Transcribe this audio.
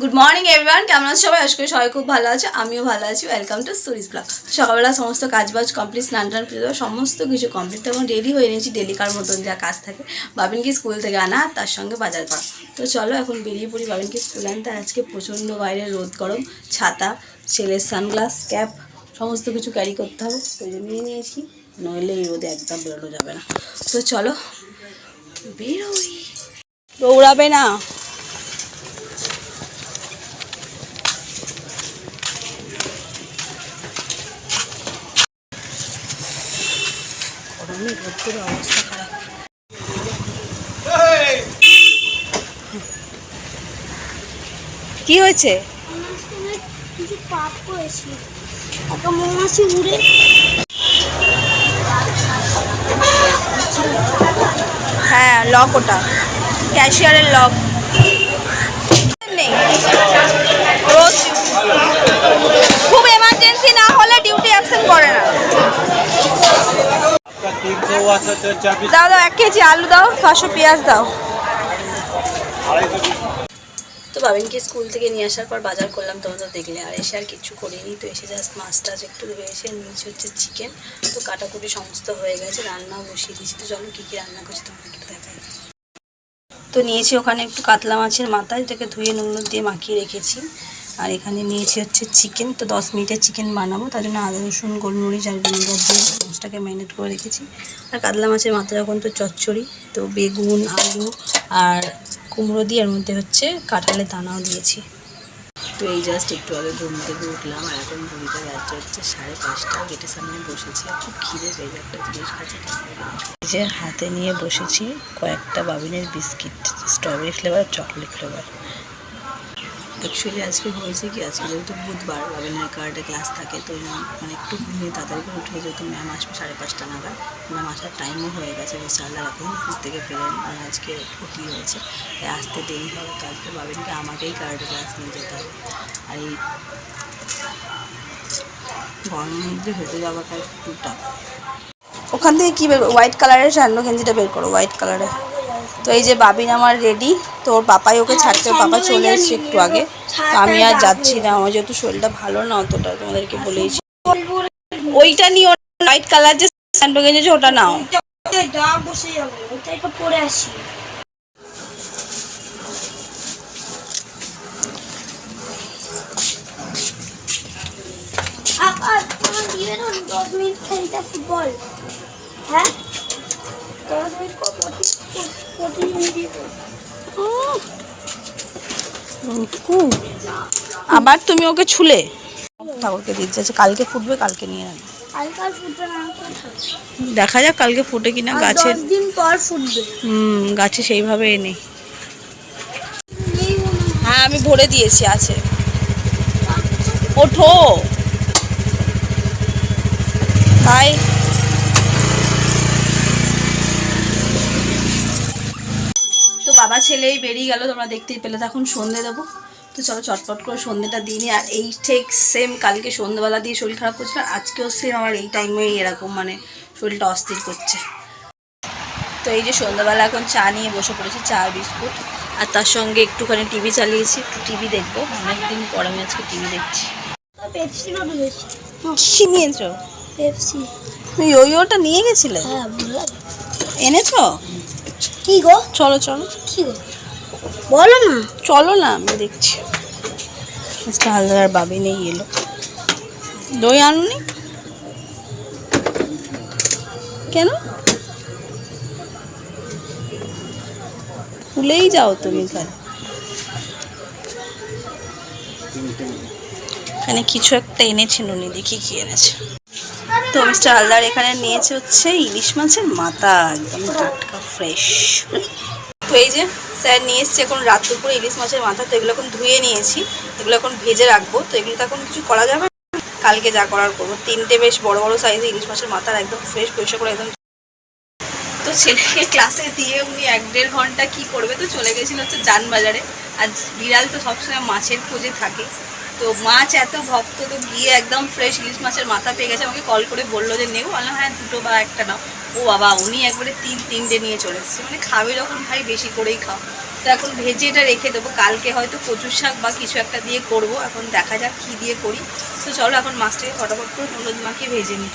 Good morning everyone কেমন আছো সবাই? আজকে সবাই খুব ভালো আছে। আমিও ভালো আছি। ওয়েলকাম টু সুরিজ ব্লগ সকালবেলা সমস্ত কাজ বাজ কমপ্লিট স্নান টান পুজো সমস্ত কিছু কমপ্লিট এবং রেডি হয়ে নিয়েছি ডেলিকার মতন যা কাজ থাকে। বাবিনকে স্কুল থেকে আনা, তার সঙ্গে বাজার করা। তো চলো এখন বেরিয়ে পড়ি বাবিনকে স্কুল আনতে। আজকে প্রচণ্ড বাইরে রোদ, গরম, ছাতা, ছেলের সানগ্লাস ক্যাপ সমস্ত কিছু ক্যারি করতে হবে। তো জন্য নিয়ে নিয়েছি। নইলে এই রোদে একদম বেরোনো যাবে না। তো চলো, বেরোই। দৌড়াবে না। গরমে রোদ্দুর অবস্থা খারাপ। কি হয়েছে? কিছু পাপ করেছি একটা মৌমাছি উড়ে হ্যাঁ লক ওটা। ক্যাশিয়ারের লক আচ্ছা, আচ্ছা, আচ্ছা, দাও দাও এক কেজি আলু দাও ছশো পেঁয়াজ দাও। তো বাবিনকে স্কুল থেকে নিয়ে আসার পর বাজার করলাম তোমরা তো দেখলে আর এসে আর কিছু করিনি তো এসে জাস্ট মাছ টাছ একটু ধুয়ে এসে নিচ হচ্ছে চিকেন তো কাটাকুটি সমস্ত হয়ে গেছে রান্নাও বসিয়ে দিয়েছি তো চলো কী কী রান্না করছি তোমরা দেখাই। তো নিয়েছি ওখানে একটু কাতলা মাছের মাথা এটাকে ধুয়ে নুন দিয়ে মাখিয়ে রেখেছি। আর এখানে নিয়েছি হচ্ছে চিকেন তো দশ মিনিটের চিকেন বানাবো তার জন্য আদা রসুন গোলমরিচ আর ভিনেগার দিয়ে মাছটাকে ম্যারিনেট করে রেখেছি। আর কাতলা মাছের মাথা যখন তো চচ্চড়ি তো বেগুন আলু আর কুমড়ো দিয়ে এর মধ্যে হচ্ছে কাঁঠালের দানাও দিয়েছি। তো এই জাস্ট একটু আগে ঘুম থেকে উঠলাম আর এখন ঘড়িতে বাজছে হচ্ছে সাড়ে পাঁচটা। গেটের সামনে বসেছি আর খুব খিদে পেয়ে একটা জিনিস খাচ্ছি যে হাতে নিয়ে বসেছি কয়েকটা বাবিনের biscuit strawberry flavour chocolate flavour. Actually আজকে হয়েছে কি? আজকে যেহেতু বুধবার বাবিনের কার্ডে ক্লাস থাকে, তো মানে একটু ঘুমিয়ে তাড়াতাড়ি করে উঠে যেহেতু ম্যাম আসবে সাড়ে পাঁচটা নাগাদ ম্যাম আসার টাইমও হয়ে গেছে। স্যাররা এখনও অফিস থেকে ফেরেন আর আজকে ছুটি হয়েছে তাই আসতে দেরি হবে। তো আজকে বাবিনকে আমাকেই কার্ডে ক্লাস নিয়ে যেতে হবে। আর এই গরমের মধ্যে হেঁটে যাওয়াটা একটু টাফ ওখান থেকে কী বের হোয়াইট কালারের স্যান্ডো গেঞ্জিটা বের করো হোয়াইট কালারের তো এই যে বাবিন আমার রেডি তো ওর পাপাই ওকে ছাড়তে ওর পাপা চলে এসছে একটু আগে। তো আমি আর যাচ্ছি না আমার যেহেতু শরীরটা ভালো না অতটা তোমাদেরকে বলেইছি। ওইটা নিয়ে হোয়াইট কালার যে স্যান্ডো গেঞ্জি ওটা নাও। ফুটবল হ্যাঁ? আবার তুমি ওকে ছুলে? ঠাকুরকে দিতে যাচ্ছে কালকে ফুটবে কালকে নিয়ে রাখবে কালকার ফুটবে না কোথায় দেখা যাক কালকে ফুটে কিনা গাছের দিন পর ফুটবে। হুম গাছে সেইভাবে হয়। হ্যাঁ আমি ভরে দিয়েছি আছে। ওঠো। তাই বাবা ছেলেই বেরিয়ে গেল তোমরা দেখতেই পেলে। তো এখন সন্ধে দেবো। তো চলো চটপট করে সন্ধেটা দিই আর এই ঠিক সেম কালকে সন্ধ্যেবেলা দিয়ে শরীর খারাপ করছিল আজকেও সেম আমার এই টাইমেই এরকম মানে শরীরটা অস্থির করছে। তো এই যে সন্ধ্যাবেলা এখন চা নিয়ে বসে পড়েছি চা বিস্কুট। আর তার সঙ্গে একটুখানি টিভি চালিয়েছি একটু টিভি দেখব। অনেকদিন পর আমি আজকে টিভি দেখছি। পেপসি নিয়েছো? পেপসি তুমি ওইটা নিয়ে গেছিলে? হ্যাঁ এনেছো? কি গো? চলো চলো। কি গো? বলো না। চলো না আমি দেখছি। হালদার বাবি নেই এলো। দই আনুনি? কেন? ভুলেই যাও তুমি খালি এখানে কিছু একটা এনেছে নুনি দেখি কি এনেছে। তো মিস্টার হালদার এখানে নিয়েছে হচ্ছে ইলিশ মাছের মাথা, একদম টাটকা ফ্রেশ তো এই যে স্যার নিয়ে এসছে এখন রাত দুপুরে ইলিশ মাছের মাথা, তো এগুলো এখন ধুয়ে নিয়েছি। এগুলো এখন ভেজে রাখব। তো এগুলো তো এখন কিছু করা যাবে। কালকে যা করার করব। তিনটে বেশ বড় বড় সাইজে ইলিশ মাছের মাথার একদম ফ্রেশ পরিষ্কার করে একদম তো ছেলেকে ক্লাসে দিয়ে উনি এক দেড় ঘণ্টা কি করবে তো চলে গেছিল হচ্ছে যানবাজারে আর বিড়াল তো সবসময় মাছের খোঁজে থাকে। তো মাছ এত ভক্ত তো গিয়ে একদম ফ্রেশ ইলিশ মাছের মাথা পেয়ে গেছে, আমাকে কল করে বলল যে নেব বললাম হ্যাঁ দুটো বা একটা নাও। ও বাবা, উনি একবারে তিন তিনটে নিয়ে চলে এসেছে। মানে খাবে যখন ভাই, বেশি করেই খাও। তো এখন ভেজে এটা রেখে দেবো। কালকে হয়তো কচুর শাক বা কিছু একটা দিয়ে করব। এখন দেখা যাক কী দিয়ে করি। তো চলো, এখন মাছটাকে ফটাফট করে হলুদ মাখিয়ে ভেজে নিই।